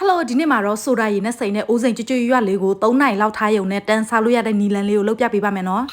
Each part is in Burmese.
ဟယ်လိုဒီနေ့မှာတော့ဆိုတာရည်နဲ့စိန်နဲ့အိုးစိန်ကြွကြွရွရွလေးကို3နိုင်လောက်ထားရုံနဲ့တန်းစားလို့ရတဲ့နီလန်လေးကိုလုပ်ပြပေးပါမယ်နော်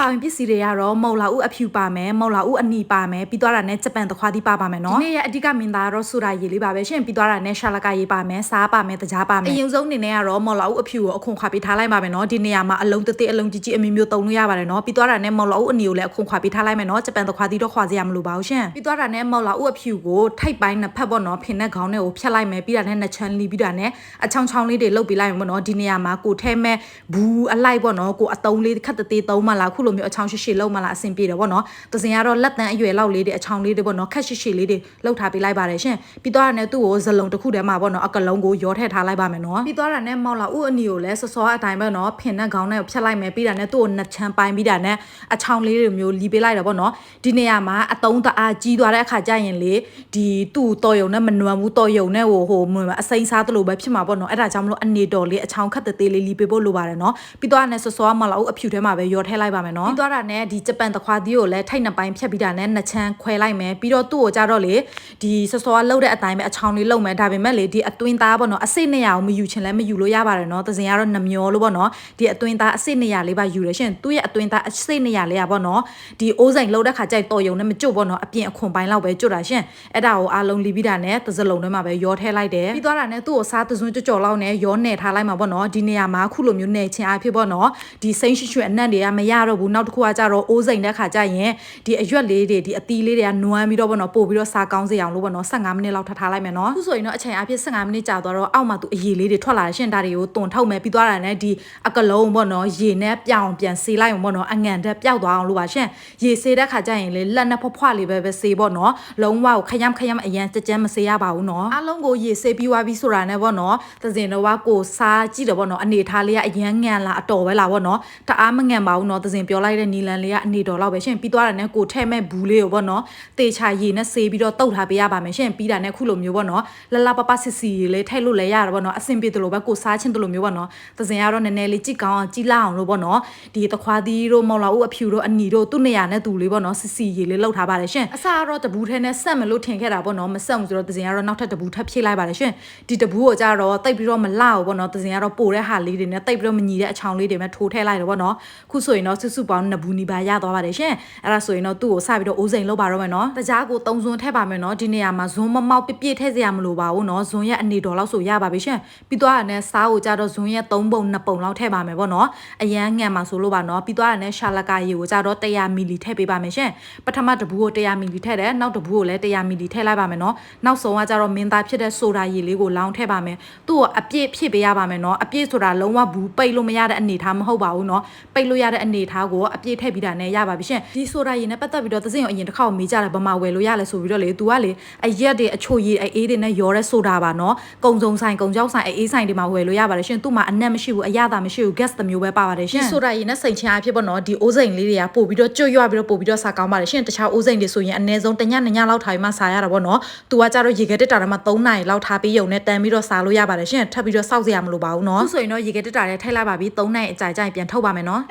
ပါဝင်ပစ္စည်းတွေကတော့မုံလာဥအဖြူပါမယ်မုံလာဥအနီပါမယ်ပြီးသွားတာနဲ့ဂျပန်သခွားသီးပါပါမယ်နော်ဒီနေ့ရဲ့အဓိကမင်သားကတော့ဆိုတာရည်လေးပါပဲရှင်ပြီးသွားတာနဲ့ရှာလကရည်ပါမယ်စားပါမယ်တကြားပါမယ်အရင်ဆုံးအနေနဲ့ကတော့မုံလာဥအဖြူကိုအခွန်ခွာပေးထားလိုက်ပါမယ်နော်ဒီနေရာမှာအလုံးတသေးအလုံးကြီးကြီးအမျိုးမျိုးသုံးလို့ရပါတယ်နော်ပြီးသွားတာနဲ့မုံလာဥအနီကိုလည်းအခွန်ခွာပေးထားလိုက်မယ်နော်ဂျပန်သခွားသီးတော့ခွာစရာမလိုပါဘူးရှင်ပြီးသွားတာနဲ့မုံလာဥအဖြူကိုထိုက်ပိုင်းနှစ်ဖက်ပေါ့နော်ဖင်နဲ့ခေါင်းနဲ့ကိုဖြတ်လိုက်မယ်ပြီးတာနဲ့နှစ်ချမ်းလီပြီးတာနဲ့အချောင်းချောင်းလေးတွေလုတ်ပေးလိုက်မယ်ပေါ့နော်ဒီနေရာမှာကိုထဲမဲ့ဘူးအလိုက်ပေါ့နော်ကိုအတုံးလေးခက်တသေးသုံးမှလားခုလိုမျိုးအချောင်းရှိရှိလုံးမှလားအဆင်ပြေတယ်ပေါ့နော်တစင်ကတော့လက်တန်းအရွယ်လောက်လေးတွေအချောင်းလေးတွေပေါ့နော်ခက်ရှိရှိလေးတွေလုတ်ထားပေးလိုက်ပါတယ်ရှင်ပြီးသွားတာနဲ့သူ့ကိုဇလုံးတစ်ခုတည်းမှာပေါ့နော်အကလုံးကိုရောထည့်ထားလိုက်ပါမယ်နော်ပြီးသွားတာနဲ့မောက်လာဥအနီကိုလည်းစောစောအတိုင်းပဲနော်ဖင်နဲ့ခေါင်းနဲ့ဖြတ်လိုက်မယ်ပြီးတာနဲ့သူ့ကိုနှစ်ချမ်းပိုင်းပြီးတာနဲ့အချောင်းလေးတွေမျိုးလီပေးလိုက်တယ်ပေါ့နော်ဒီနေရာမှာအတုံးတအားကြီးသွားတဲ့အခါကျရင်လေဒီသူ့တော်ယုံနဲ့မနွမ်းဘူးတော်ယုံနဲ့ဟိုဟိုအစိမ့်စားတလို့ပဲဖြစ်မှာပေါ့နော်အဲ့ဒါကြောင့်မလို့အနေတော်လေးအချောင်းခတ်တသေးလေးလီပေးဖို့လိုပါတယ်နော်ပြီးသွားတာနဲ့စောစောမောက်လာဥအဖြူထဲမှာပဲရောထည့်လိုက်ပါမယ်နော်ပြီးသွားတာနဲ့ဒီဂျပန်တခွာသီးကိုလည်းထိုက်နှစ်ပိုင်းဖြတ်ပြီးတာနဲ့နှစ်ချမ်းခွဲလိုက်မယ်ပြီးတော့သူ့ကိုကြတော့လေဒီစောစောကလှုပ်တဲ့အတိုင်းပဲအချောင်းလေးလှုပ်မယ်ဒါပေမဲ့လေဒီအတွင်းသားပေါ့နော်အစိတ်နေရအောင်မယူချင်လဲမယူလို့ရပါတယ်နော်သစင်ကတော့နှမျောလို့ပေါ့နော်ဒီအတွင်းသားအစိတ်နေရလေးပါယူတယ်ရှင်သူ့ရဲ့အတွင်းသားအစိတ်နေရလေးอ่ะပေါ့နော်ဒီအိုးစိန်လှုပ်တဲ့ခါကျတော်ယုံနဲ့မကြွပေါ့နော်အပြင်အခွန်ပိုင်းလောက်ပဲကြွတာရှင်အဲ့ဒါကိုအားလုံးလီပြီးတာနဲ့သစလုံးထဲမှာပဲရောထည့်လိုက်တယ်ပြီးသွားတာနဲ့သူ့ကိုစားသစွန်းကြော်ကြော်လောက်နဲ့ရောနယ်ထားလိုက်မှာပေါ့နော်ဒီနေရာမှာခုလိုမျိုးနယ်ချင်းအားဖြစ်ပေါ့နော်ဒီစိမ့်ရွှွှွအနံ့တွေကမရတော့ဘူးနောက်တစ်ခုကကြတော့အိုးစိန်တဲ့ခါကျရင်ဒီအရွက်လေးတွေဒီအသီးလေးတွေကနွမ်းပြီးတော့ပေါ့နော်ပို့ပြီးတော့စားကောင်းစေအောင်လို့ပေါ့နော်15မိနစ်လောက်ထပ်ထားလိုက်မယ်နော်အခုဆိုရင်တော့အချိန်အပြည့်15မိနစ်ကြာသွားတော့အောက်မှာသူအရည်လေးတွေထွက်လာတယ်ရှင်ဒါတွေကိုတုံထုတ်မယ်ပြီးသွားတာနဲ့ဒီအကလုံးပေါ့နော်ရေနဲ့ပြောင်းပြန်စေးလိုက်အောင်ပေါ့နော်အငန်တက်ပျောက်သွားအောင်လို့ပါရှင်ရေစေးတဲ့ခါကျရင်လေလက်နဲ့ဖွားဖွားလေးပဲပဲစေးပေါ့နော်လုံးဝကိုခရမ်းခရမ်းအရန်ကြကြမ်းမစေးရပါဘူးနော်အားလုံးကိုရေစေးပြီးွားပြီးဆိုတာနဲ့ပေါ့နော်သစင်တော့ကကိုစားကြည့်တယ်ပေါ့နော်အနေထားလေးကအရန်ငန်လာအတော်ပဲလာပေါ့နော်တအားမငန်ပါဘူးနော်သစင်ပြောလိုက်တဲ့နီလန်လေးကအနေတော်လောက်ပဲရှင်ပြီးသွားတာနဲ့ကိုထဲမဲ့ဘူးလေးကိုပေါ့နော်တေချာရေနဲ့စေးပြီးတော့တုတ်ထားပေးရပါမယ်ရှင်ပြီးတာနဲ့ခုလိုမျိုးပေါ့နော်လလပပစစ်စီလေးထိုက်လို့လည်းရတာပေါ့နော်အဆင်ပြေတယ်လို့ပဲကိုစားချင်းတယ်လို့မျိုးပေါ့နော်သစင်ကတော့နည်းနည်းလေးကြည့်ကောင်းအောင်ကြည့်လာအောင်လို့ပေါ့နော်ဒီတခွားသီးတို့မော်လာဦးအဖြူတို့အနီတို့သူ့နေရာနဲ့သူလေးပေါ့နော်စစ်စီရေလေးလောက်ထားပါတယ်ရှင်အစားကတော့တဘူးထဲနဲ့ဆက်မလို့ထင်ခဲ့တာပေါ့နော်မဆက်ဘူးဆိုတော့သစင်ကတော့နောက်ထပ်တဘူးထပ်ဖြည့်လိုက်ပါတယ်ရှင်ဒီတဘူးကိုကြတော့တိတ်ပြီးတော့မလှဘူးပေါ့နော်သစင်ကတော့ပိုတဲ့ဟာလေးတွေနဲ့တိတ်ပြီးတော့မညီတဲ့အချောင်းလေးတွေနဲ့ထိုးထည့်လိုက်တယ်ပေါ့နော်ခုဆိုရင်တော့စုစုပေါင်းနှစ်ဘူးနီးပါးရသွားပါတယ်ရှင်အဲ့ဒါဆိုရင်တော့သူ့ကိုစပြီးတော့အိုးစိန်လောက်ပါတော့မယ်နော်တကြားကိုသုံးစွန်းထည့်ပါမယ်နော်ဒီနေရာမှာဇွန်းမမောက်ပြပြထည့်စရာမလိုပါဘူးနော်ဇွန်းရဲ့အနေတော်လောက်ဆိုရပါပြီရှင်ပြီးသွားတာနဲ့စားကိုကြတော့ဇွန်းရဲ့3ပုံ2ပုံလောက်ထည့်ပါမယ်ပေါ့နော်အရန်ငံမှာဆိုလို့ပါနော်ပြီးသွားတာနဲ့ရှာလကာရေကိုကြတော့100မီလီထည့်ပေးပါမယ်ရှင်ပထမတဘူးကို100မီလီထည့်တယ်နောက်တဘူးကိုလည်း100မီလီထည့်လိုက်ပါမယ်နော်နောက်ဆုံးကကြတော့မင်းသားဖြစ်တဲ့ဆိုဒါရေလေးကိုလောင်းထည့်ပါမယ်သူ့ကိုအပြည့်ဖြစ်ပေးရပါမယ်နော်အပြည့်ဆိုတာလုံးဝဘူးပိတ်လို့မရတဲ့အနေထားမဟုတ်ပါဘူးနော်ပိတ်လို့ရတဲ့အနေထားကိုအပြည့်ထည့်ပြီးတာနဲ့ရပါပြီရှင်ဒီဆိုဒါရေနဲ့ပတ်သက်ပြီးတော့သစင်ကိုအရင်တစ်ခါမေးကြတယ်ဗမာဝယ်လို့ရလဲဆိုပြီးတော့လေ तू ကလေအရက်တွေအချိုရည်အေးတွေနဲ့ရောတဲ့ဆိုတာပါနော်ကုံစုံဆိုင်ကုံကြောက်ဆိုင်အေးဆိုင်တွေမှာဝယ်လို့ရပါတယ်ရှင်သူ့မှာအနက်မရှိဘူးအရသာမရှိဘူး gas တစ်မျိုးပဲပါပါတယ်ရှင်ဒီဆိုတာရေနဲ့စိန်ချင်အားဖြစ်ပေါ့နော်ဒီအိုးစိန်လေးတွေကပို့ပြီးတော့ကျွတ်ရွပြီးတော့ပို့ပြီးတော့စားကောင်းပါတယ်ရှင်တခြားအိုးစိန်တွေဆိုရင်အနည်းဆုံးတညနှစ်ညလောက်ထားပြီးမှစားရတာပေါ့နော် तू ကကြတော့ရေခဲတက်တာထဲမှာ3နာရီလောက်ထားပြီးရုံနဲ့တန်ပြီးတော့စားလို့ရပါတယ်ရှင်ထပ်ပြီးတော့စောက်စရာမလိုပါဘူးနော်အခုဆိုရင်တော့ရေခဲတက်တာထဲထည့်လိုက်ပါပြီ3နာရီအကြာကြာပြန်ထုတ်ပါမယ်နော်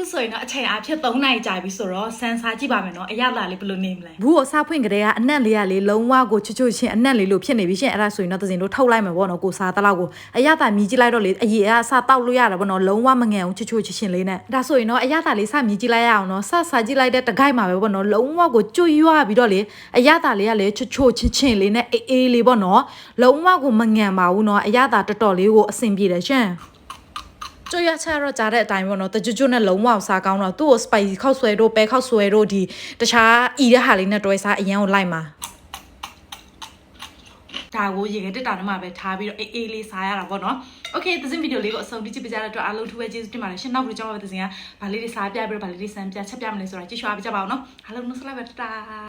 ခုဆိုရင်တော့အချိန်အားဖြင့်3နာရီကြာပြီဆိုတော့စမ်းစားကြည့်ပါမယ်နော်အရသာလေးဘယ်လိုနေမလဲဘူးကိုစားဖွင့်ကြတဲ့ကအနက်လေးကလေလုံးဝကိုချွတ်ချွတ်ချင်းအနက်လေးလို့ဖြစ်နေပြီရှင်အဲ့ဒါဆိုရင်တော့သစင်တို့ထုတ်လိုက်မယ်ပေါ့နော်ကိုစားတလောက်ကိုအရသာမြည်ကြည့်လိုက်တော့လေအရေအစားတောက်လို့ရတာပေါ့နော်လုံးဝမငန်အောင်ချွတ်ချွတ်ချင်းချင်းလေးနဲ့ဒါဆိုရင်တော့အရသာလေးစမြည်ကြည့်လိုက်ရအောင်နော်စစားကြည့်လိုက်တဲ့တကိုက်မှာပဲပေါ့နော်လုံးဝကိုကျွတ်ရွပြီးတော့လေအရသာလေးကလေချွတ်ချွတ်ချင်းချင်းလေးနဲ့အေးအေးလေးပေါ့နော်လုံးဝကိုမငန်ပါဘူးနော်အရသာတော်တော်လေးကိုအဆင်ပြေတယ်ရှင် ကျွတ်ရချတော့ကြားတဲ့အတိုင်းပေါ့နော်တကြွကြွနဲ့လုံးဝစားကောင်းတော့သူ့ကို spicy ခောက်ဆွဲတို့ပဲခောက်ဆွဲတို့ဒီတခြားဤတဲ့ဟာလေးနဲ့တွဲစားအရင်ကိုလိုက်မှာဒါကိုရေခဲတက်တာထဲမှာပဲထားပြီးတော့အေးအေးလေးစားရတာပေါ့နော်။ Okay သင်းဗီဒီယိုလေးကိုအဆုံးထိကြည့်ပေးကြတဲ့အတွက်အားလုံးထူးပဲကျေးဇူးတင်ပါတယ်ရှင်။နောက်ပြီးတော့ကျွန်တော်တို့သင်းကဗာလေးလေးစားပြပြီးတော့ဗာလေးလေးစမ်းပြချက်ပြမလဲဆိုတာကြည့်ရှုအားပေးကြပါအောင်နော်။အားလုံးနှုတ်ဆက်လိုက်ပါတတာ